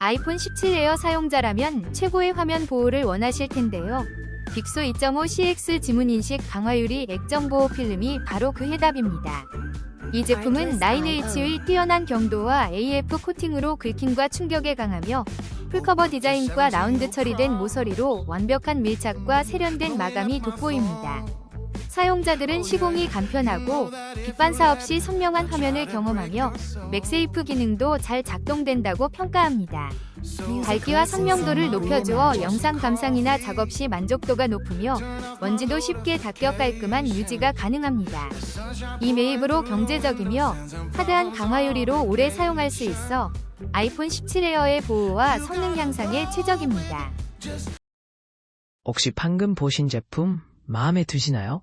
아이폰 17 에어 사용자라면 최고의 화면 보호를 원하실 텐데요. 빅소 2.5 CX 지문인식 강화유리 액정 보호 필름이 바로 그 해답입니다. 이 제품은 9H의 뛰어난 경도와 AF 코팅으로 긁힘과 충격에 강하며 풀커버 디자인과 라운드 처리된 모서리로 완벽한 밀착과 세련된 마감이 돋보입니다. 사용자들은 시공이 간편하고 빛반사 없이 선명한 화면을 경험하며 맥세이프 기능도 잘 작동된다고 평가합니다. 밝기와 선명도를 높여주어 영상 감상이나 작업 시 만족도가 높으며 먼지도 쉽게 닦여 깔끔한 유지가 가능합니다. 이 매입으로 경제적이며 하드한 강화 유리로 오래 사용할 수 있어 아이폰 17 에어의 보호와 성능 향상에 최적입니다. 혹시 방금 보신 제품 마음에 드시나요?